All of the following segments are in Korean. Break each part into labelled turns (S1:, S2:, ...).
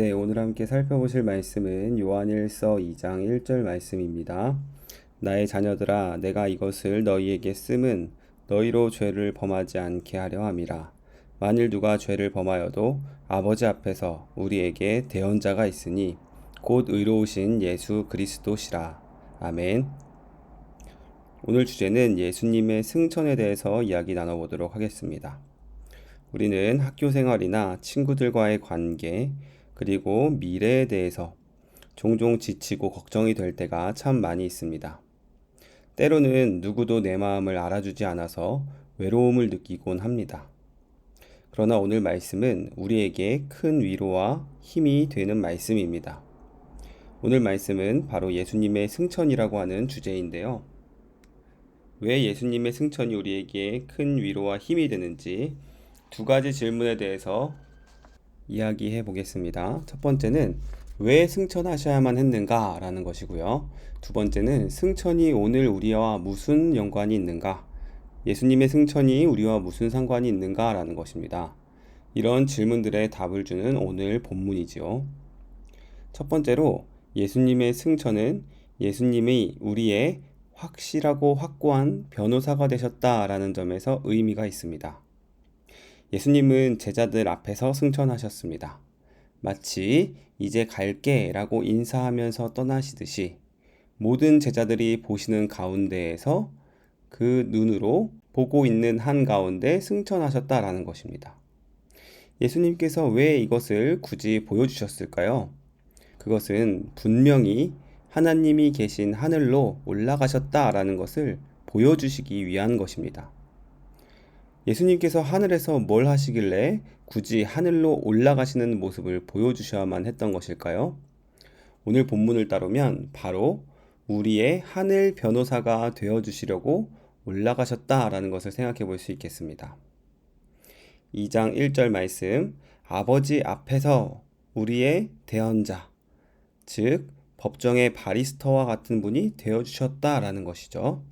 S1: 함께 살펴보실 말씀은 요한일서 2장 1절 말씀입니다. 나의 자녀들아 내가 이것을 너희에게 쓰면 너희로 죄를 범하지 않게 하려 함이라. 만일 누가 죄를 범하여도 아버지 앞에서 우리에게 대언자가 있으니 곧 의로우신 예수 그리스도시라. 아멘. 오늘 주제는 예수님의 승천에 대해서 이야기 나눠보도록 하겠습니다. 우리는 학교 생활이나 친구들과의 관계, 그리고 미래에 대해서 종종 지치고 걱정이 될 때가 참 많이 있습니다. 때로는 누구도 내 마음을 알아주지 않아서 외로움을 느끼곤 합니다. 그러나 오늘 말씀은 우리에게 큰 위로와 힘이 되는 말씀입니다. 오늘 말씀은 바로 예수님의 승천이라고 하는 주제인데요. 왜 예수님의 승천이 우리에게 큰 위로와 힘이 되는지 두 가지 질문에 대해서 이야기해 보겠습니다. 첫 번째는 왜 승천하셔야만 했는가? 라는 것이고요. 두 번째는 승천이 오늘 우리와 무슨 연관이 있는가? 예수님의 승천이 우리와 무슨 상관이 있는가? 라는 것입니다. 이런 질문들의 답을 주는 오늘 본문이지요. 첫 번째로 예수님의 승천은 예수님이 우리의 확실하고 확고한 변호사가 되셨다라는 점에서 의미가 있습니다. 예수님은 제자들 앞에서 승천하셨습니다. 마치 이제 갈게 라고 인사하면서 떠나시듯이 모든 제자들이 보시는 가운데에서 그 눈으로 보고 있는 한 가운데 승천하셨다라는 것입니다. 예수님께서 왜 이것을 굳이 보여주셨을까요? 그것은 분명히 하나님이 계신 하늘로 올라가셨다라는 것을 보여주시기 위한 것입니다. 예수님께서 하늘에서 뭘 하시길래 굳이 하늘로 올라가시는 모습을 보여주셔야만 했던 것일까요? 오늘 본문을 따르면 바로 우리의 하늘 변호사가 되어 주시려고 올라가셨다라는 것을 생각해 볼 수 있겠습니다. 2장 1절 말씀, 아버지 앞에서 우리의 대언자, 즉, 법정의 바리스터와 같은 분이 되어 주셨다라는 것이죠.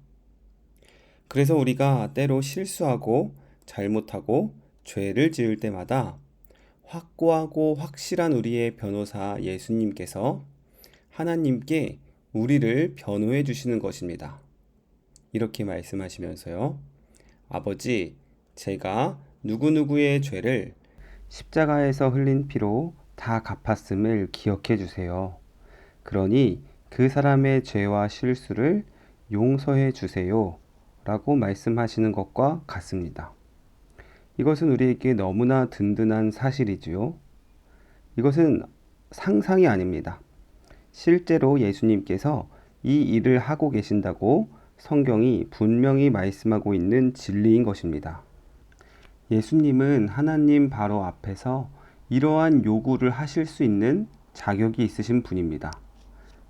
S1: 그래서 우리가 때로 실수하고 잘못하고 죄를 지을 때마다 확고하고 확실한 우리의 변호사 예수님께서 하나님께 우리를 변호해 주시는 것입니다. 이렇게 말씀하시면서요. 아버지, 제가 누구누구의 죄를 십자가에서 흘린 피로 다 갚았음을 기억해 주세요. 그러니 그 사람의 죄와 실수를 용서해 주세요. 라고 말씀하시는 것과 같습니다. 이것은 우리에게 너무나 든든한 사실이지요. 이것은 상상이 아닙니다. 실제로 예수님께서 이 일을 하고 계신다고 성경이 분명히 말씀하고 있는 진리인 것입니다. 예수님은 하나님 바로 앞에서 이러한 요구를 하실 수 있는 자격이 있으신 분입니다.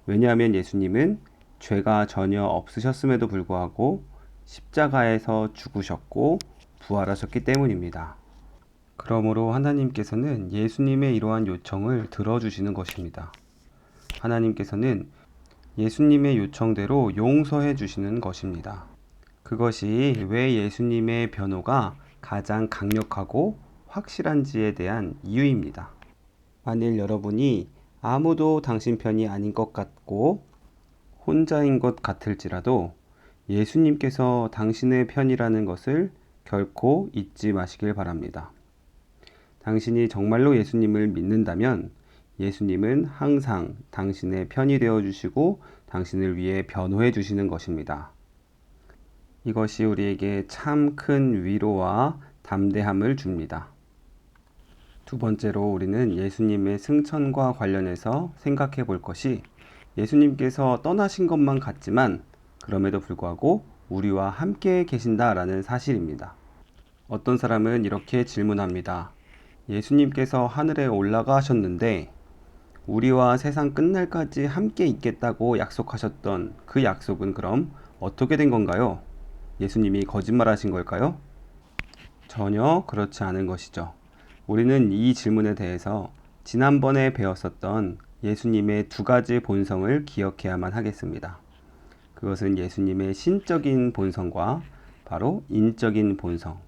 S1: 왜냐하면 예수님은 죄가 전혀 없으셨음에도 불구하고 십자가에서 죽으셨고 부활하셨기 때문입니다. 그러므로 하나님께서는 예수님의 이러한 요청을 들어주시는 것입니다. 하나님께서는 예수님의 요청대로 용서해 주시는 것입니다. 그것이 왜 예수님의 변호가 가장 강력하고 확실한지에 대한 이유입니다. 만일 여러분이 아무도 당신 편이 아닌 것 같고 혼자인 것 같을지라도 예수님께서 당신의 편이라는 것을 결코 잊지 마시길 바랍니다. 당신이 정말로 예수님을 믿는다면 예수님은 항상 당신의 편이 되어 주시고 당신을 위해 변호해 주시는 것입니다. 이것이 우리에게 참 큰 위로와 담대함을 줍니다. 두 번째로 우리는 예수님의 승천과 관련해서 생각해 볼 것이 예수님께서 떠나신 것만 같지만 그럼에도 불구하고 우리와 함께 계신다라는 사실입니다. 어떤 사람은 이렇게 질문합니다. 예수님께서 하늘에 올라가셨는데 우리와 세상 끝날까지 함께 있겠다고 약속하셨던 그 약속은 그럼 어떻게 된 건가요? 예수님이 거짓말하신 걸까요? 전혀 그렇지 않은 것이죠. 우리는 이 질문에 대해서 지난번에 배웠었던 예수님의 두 가지 본성을 기억해야만 하겠습니다. 그것은 예수님의 신적인 본성과 바로 인적인 본성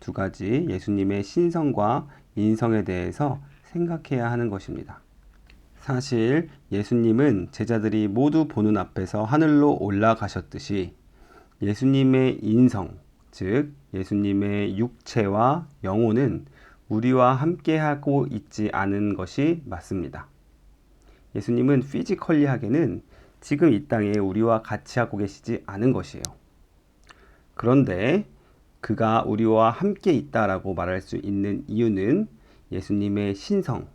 S1: 두 가지 예수님의 신성과 인성에 대해서 생각해야 하는 것입니다. 사실 예수님은 제자들이 모두 보는 앞에서 하늘로 올라가셨듯이 예수님의 인성, 즉 예수님의 육체와 영혼은 우리와 함께하고 있지 않은 것이 맞습니다. 예수님은 피지컬리하게는 지금 이 땅에 우리와 같이 하고 계시지 않은 것이에요. 그런데 그가 우리와 함께 있다라고 말할 수 있는 이유는 예수님의 신성,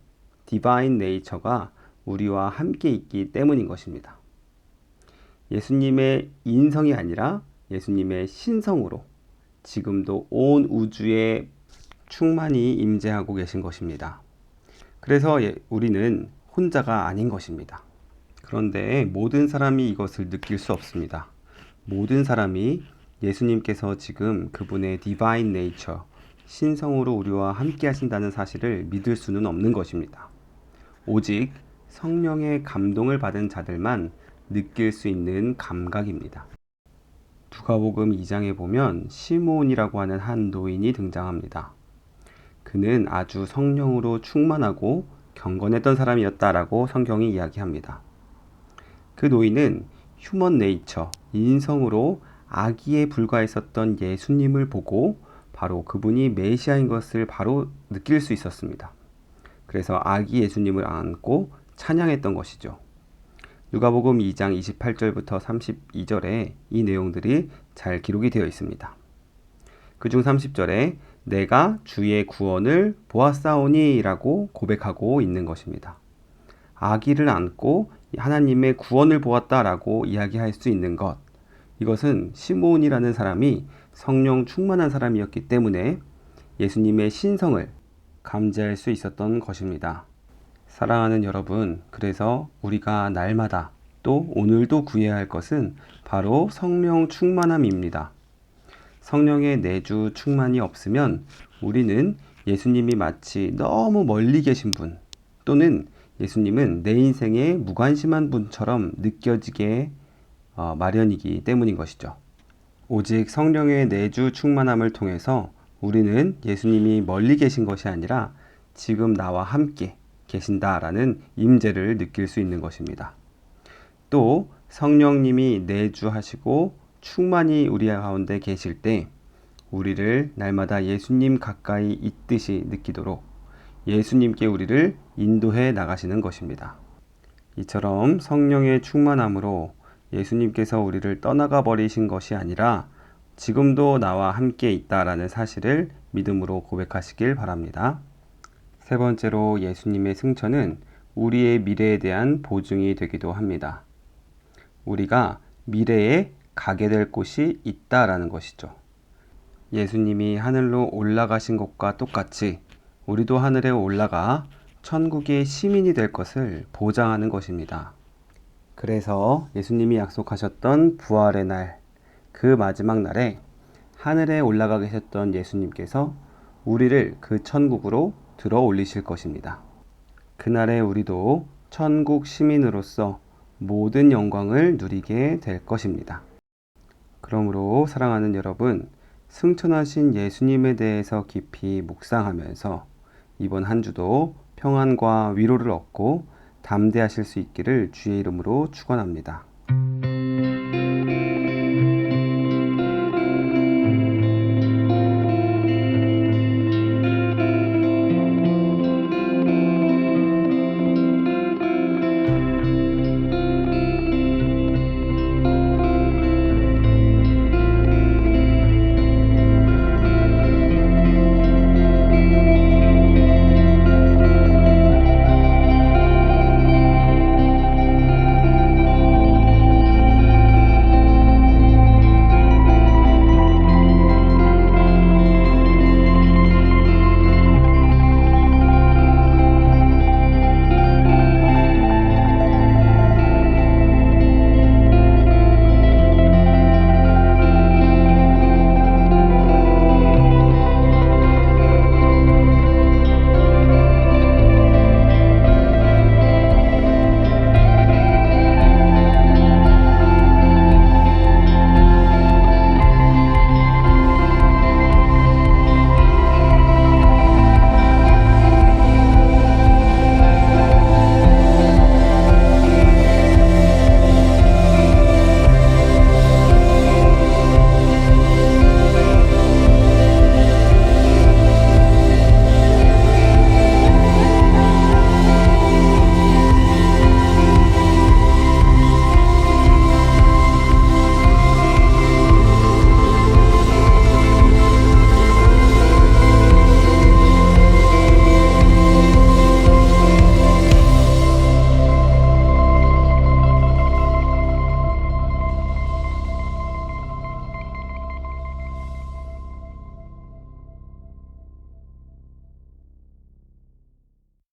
S1: 디바인 네이처가 우리와 함께 있기 때문인 것입니다. 예수님의 인성이 아니라 예수님의 신성으로 지금도 온 우주에 충만히 임재하고 계신 것입니다. 그래서 예, 우리는 혼자가 아닌 것입니다. 그런데 모든 사람이 이것을 느낄 수 없습니다. 모든 사람이 예수님께서 지금 그분의 디바인 네이처, 신성으로 우리와 함께 하신다는 사실을 믿을 수는 없는 것입니다. 오직 성령의 감동을 받은 자들만 느낄 수 있는 감각입니다. 누가복음 2장에 보면 시몬이라고 하는 한 노인이 등장합니다. 그는 아주 성령으로 충만하고 경건했던 사람이었다라고 성경이 이야기합니다. 그 노인은 휴먼 네이처, 인성으로 아기에 불과했었던 예수님을 보고 바로 그분이 메시아인 것을 바로 느낄 수 있었습니다. 그래서 아기 예수님을 안고 찬양했던 것이죠. 누가복음 2장 28절부터 32절에 이 내용들이 잘 기록이 되어 있습니다. 그중 30절에 내가 주의 구원을 보았사오니라고 고백하고 있는 것입니다. 아기를 안고 하나님의 구원을 보았다라고 이야기할 수 있는 것. 이것은 시몬이라는 사람이 성령 충만한 사람이었기 때문에 예수님의 신성을 감지할 수 있었던 것입니다. 사랑하는 여러분, 그래서 우리가 날마다 또 오늘도 구해야 할 것은 바로 성령 충만함입니다. 성령의 내주 충만이 없으면 우리는 예수님이 마치 너무 멀리 계신 분 또는 예수님은 내 인생에 무관심한 분처럼 느껴지게 어, 마련이기 때문인 것이죠. 오직 성령의 내주 충만함을 통해서 우리는 예수님이 멀리 계신 것이 아니라 지금 나와 함께 계신다라는 임재를 느낄 수 있는 것입니다. 또 성령님이 내주하시고 충만히 우리 가운데 계실 때 우리를 날마다 예수님 가까이 있듯이 느끼도록 예수님께 우리를 인도해 나가시는 것입니다. 이처럼 성령의 충만함으로 예수님께서 우리를 떠나가 버리신 것이 아니라 지금도 나와 함께 있다라는 사실을 믿음으로 고백하시길 바랍니다. 세 번째로 예수님의 승천은 우리의 미래에 대한 보증이 되기도 합니다. 우리가 미래에 가게 될 곳이 있다라는 것이죠. 예수님이 하늘로 올라가신 것과 똑같이 우리도 하늘에 올라가 천국의 시민이 될 것을 보장하는 것입니다. 그래서 예수님이 약속하셨던 부활의 날, 그 마지막 날에 하늘에 올라가 계셨던 예수님께서 우리를 그 천국으로 들어 올리실 것입니다. 그날에 우리도 천국 시민으로서 모든 영광을 누리게 될 것입니다. 그러므로 사랑하는 여러분, 승천하신 예수님에 대해서 깊이 묵상하면서 이번 한 주도 평안과 위로를 얻고 담대하실 수 있기를 주의 이름으로 축원합니다.